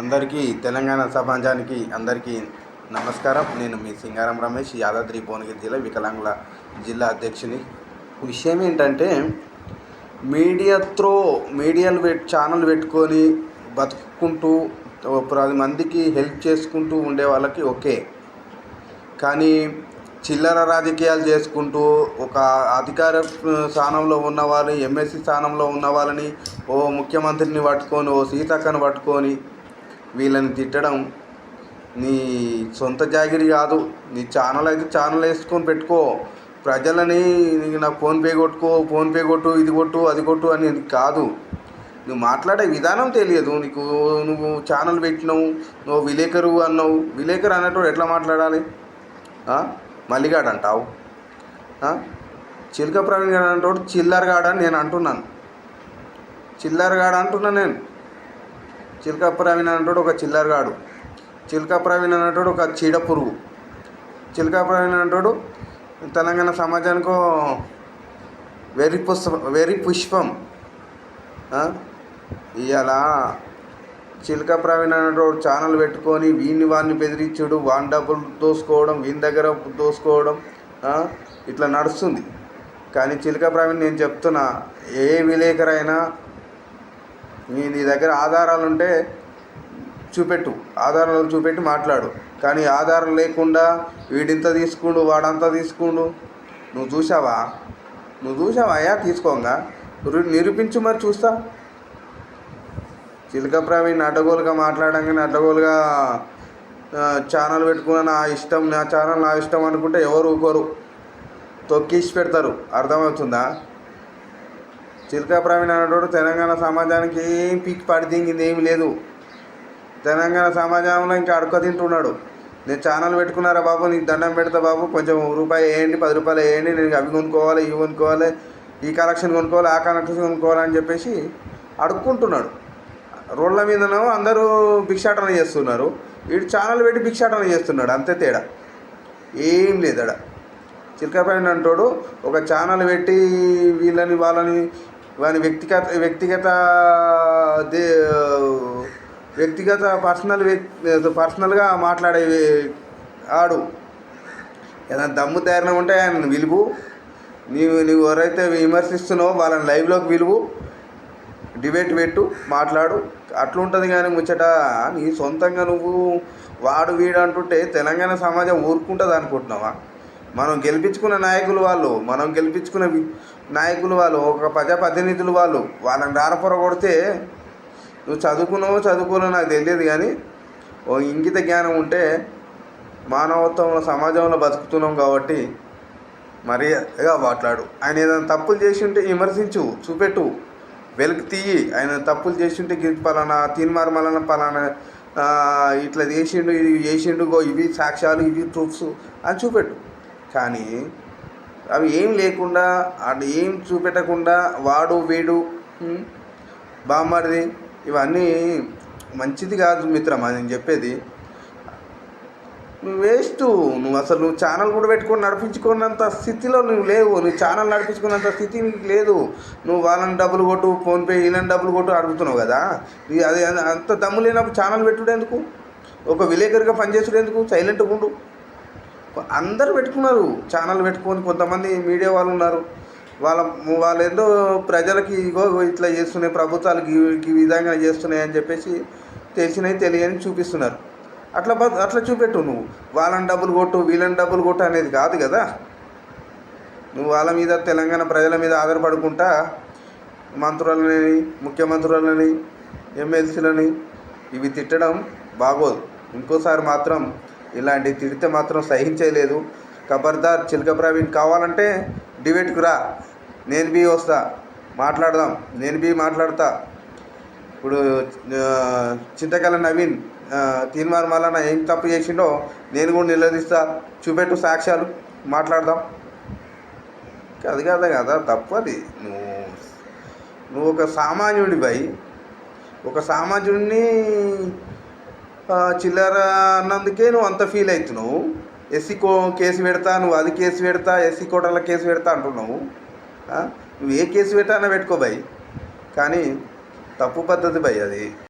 అందరికీ తెలంగాణ సమాజానికి అందరికీ నమస్కారం. నేను మీ సింగారం రమేష్ యాదాద్రి భువనగిరి జిల్లా వికలాంగుల జిల్లా అధ్యక్షుని. విషయం ఏంటంటే మీడియా త్రో మీడియాలు పెట్ ఛానల్ పెట్టుకొని బతుకుంటూ పది మందికి హెల్ప్ చేసుకుంటూ ఉండే వాళ్ళకి ఓకే. కానీ చిల్లర రాజకీయాలు చేసుకుంటూ ఒక అధికార స్థానంలో ఉన్న వాళ్ళని ఎమ్మెల్సీ స్థానంలో ఉన్న వాళ్ళని ఓ ముఖ్యమంత్రిని పట్టుకొని ఓ సీతక్కను పట్టుకొని వీళ్ళని తిట్టడం నీ సొంత జాగిరి కాదు. నీ ఛానల్ అయితే ఛానల్ వేసుకొని పెట్టుకో. ప్రజలని నీకు నా ఫోన్పే కొట్టుకో ఫోన్పే కొట్టు ఇది కొట్టు అది కొట్టు అనేది కాదు. నువ్వు మాట్లాడే విధానం తెలియదు. నీకు నువ్వు ఛానల్ పెట్టినావు నువ్వు విలేకరు అన్నావు. విలేకరు అన్నట్టు ఎట్లా మాట్లాడాలి? మల్లిగాడు అంటావు. ఆ? చిలక ప్రవీణ్ గారు అంటాడు చిల్లరగాడు అని నేను అంటున్నాను. చిల్లరగాడు అంటున్నాను నేను. చిలక ప్రవీణ్ ఒక చిల్లరగాడు. చిలక ప్రవీణ్ ఒక చీడ పురుగు. చిలక ప్రవీణ్ తెలంగాణ సమాజానికో వెర్రి పుష్పం వెర్రి పుష్పం. ఇవాళ చిలక ప్రవీణ్ అనేటోడు ఛానల్ పెట్టుకొని వీడిని వాడిని బెదిరించుడు వాని డబ్బులు దోసుకోవడం వీని దగ్గర దోసుకోవడం ఇట్లా నడుస్తుంది. కానీ చిలక ప్రవీణ్ నేను చెప్తున్నా ఏ విలేకరైనా నీ నీ దగ్గర ఆధారాలు ఉంటే చూపెట్టు. ఆధారాలు చూపెట్టి మాట్లాడు. కానీ ఆధారం లేకుండా వీడింత తీసుకుండు వాడంతా తీసుకుండు. నువ్వు చూసావా నువ్వు చూసావా అయ్యా తీసుకోంగా. నిరూపించు మరి చూస్తా. చిలక ప్రవీణ్ అడ్డగోలుగా మాట్లాడంగానే అడ్డగోలుగా ఛానల్ పెట్టుకున్న నా ఇష్టం నా ఛానల్ నా ఇష్టం అనుకుంటే ఎవరు ఊకోరు. తొక్కిసి పెడతారు. అర్థమవుతుందా? చిలకా ప్రవీణ్ అనేటోడు తెలంగాణ సమాజానికి ఏం పీక్ పడి దింగింది ఏమి లేదు. తెలంగాణ సమాజంలో ఇంకా అడుక తింటున్నాడు. నేను ఛానల్ పెట్టుకున్నారా బాబు? నీకు దండం పెడతా బాబు. కొంచెం రూపాయి వేయండి పది రూపాయలు వేయండి. నేను అవి కొనుక్కోవాలి ఇవి కొనుక్కోవాలి. ఈ కలెక్షన్ కొనుక్కోవాలి ఆ కలెక్షన్ కొనుక్కోవాలని చెప్పేసి అడుక్కుంటున్నాడు. రోడ్ల మీదనో అందరూ భిక్షాటన చేస్తున్నారు. వీడు ఛానల్ పెట్టి భిక్షాటన చేస్తున్నాడు. అంతే తేడా. ఏం లేదడ. చిలకపైన అంటాడు ఒక ఛానల్ పెట్టి వీళ్ళని వాళ్ళని వాని వ్యక్తిగత వ్యక్తిగత దే వ్యక్తిగత పర్సనల్ పర్సనల్గా మాట్లాడే ఆడు. ఏదైనా దమ్ము ధైర్యం ఉంటే ఆయన విలువు. నీవు నువ్వు ఎవరైతే విమర్శిస్తున్నావో వాళ్ళని లైవ్లోకి విలువు డిబేట్ పెట్టు మాట్లాడు. అట్లుంటుంది కానీ ముచ్చట నీ సొంతంగా నువ్వు వాడు వీడు అంటుంటే తెలంగాణ సమాజం ఊరుకుంటుంది అనుకుంటున్నావా? మనం గెలిపించుకున్న నాయకులు వాళ్ళు మనం గెలిపించుకున్న నాయకులు వాళ్ళు ఒక ప్రజాప్రతినిధులు వాళ్ళు వాళ్ళని దారపొర కొడితే నువ్వు చదువుకున్నావు చదువుకోనో నాకు తెలియదు కానీ ఓ ఇంగిత జ్ఞానం ఉంటే మానవత్వంలో సమాజంలో బతుకుతున్నాం కాబట్టి మర్యాదగా మాట్లాడు. ఆయన ఏదైనా తప్పులు చేసింటే విమర్శించు చూపెట్టు. వెలికి తీయి. ఆయన తప్పులు చేసింటే గిరి పలానా తీన్మార్ మలానా పలానా ఇట్లా చేసిండు ఇది చేసిండు ఇవి సాక్ష్యాలు ఇవి ప్రూఫ్స్ అని చూపెట్టు. కానీ అవి ఏం లేకుండా అది ఏం చూపెట్టకుండా వాడు వీడు బామ్మడిది ఇవన్నీ మంచిది కాదు మిత్రమా నేను చెప్పేది. నువ్వు వేస్ట్ నువ్వు అసలు నువ్వు ఛానల్ కూడా పెట్టుకొని నడిపించుకున్నంత స్థితిలో నువ్వు లేవు. నువ్వు ఛానల్ నడిపించుకున్నంత స్థితి నీకు లేదు. నువ్వు వాళ్ళని డబ్బులు కొట్టు ఫోన్పే వీళ్ళని డబ్బులు కొట్టు అడుగుతున్నావు కదా? అది అంత దమ్ము లేనప్పుడు ఛానల్ పెట్టుడు ఎందుకు ఒక విలేకరిగా పనిచేసుడు ఎందుకు సైలెంట్గా ఉండు. అందరు పెట్టుకున్నారు. ఛానల్ పెట్టుకొని కొంతమంది మీడియా వాళ్ళు ఉన్నారు. వాళ్ళ వాళ్ళు ఏందో ప్రజలకి ఇగో ఇట్లా చేస్తున్నాయి ప్రభుత్వాలకి ఈ- విధంగా చేస్తున్నాయి అని చెప్పేసి తెలిసినవి తెలియని చూపిస్తున్నారు. అట్లా అట్లా చూపెట్టు నువ్వు. వాళ్ళని డబ్బులు కొట్టు వీళ్ళని డబ్బులు కొట్టు అనేది కాదు కదా. నువ్వు వాళ్ళ మీద తెలంగాణ ప్రజల మీద ఆధారపడుకుంటా మంత్రులని ముఖ్యమంత్రులని ఎమ్మెల్సీలని ఇవి తిట్టడం బాగోదు. ఇంకోసారి మాత్రం ఇలాంటివి తిడితే మాత్రం సహించలేదు. ఖబర్దార్ చిలక ప్రవీణ్ కావాలంటే డిబేట్కు రా. నేను బి వస్తా. మాట్లాడదాం. నేను బి మాట్లాడతా. ఇప్పుడు చింతకల నవీన్ తీన్మార్ మల్లన్న ఏం తప్పు చేసిండో నేను కూడా నిలదీస్తా. చూపెట్టు సాక్ష్యాలు. మాట్లాడదాం. అది కాదా కదా తప్పు అది. నువ్వు నువ్వు ఒక సామాన్యుడిపై ఒక సామాన్యుడిని చిల్లర అన్నందుకే నువ్వు అంత ఫీల్ అవుతున్నావు. ఎస్సీ కో కేసు పెడతా నువ్వు అది కేసు పెడతా ఎస్సీ కోటల కేసు పెడతా అంటున్నావు. నువ్వు ఏ కేసు పెట్టానో పెట్టుకో భయ్. కానీ తప్పు పద్ధతి భయ్ అది.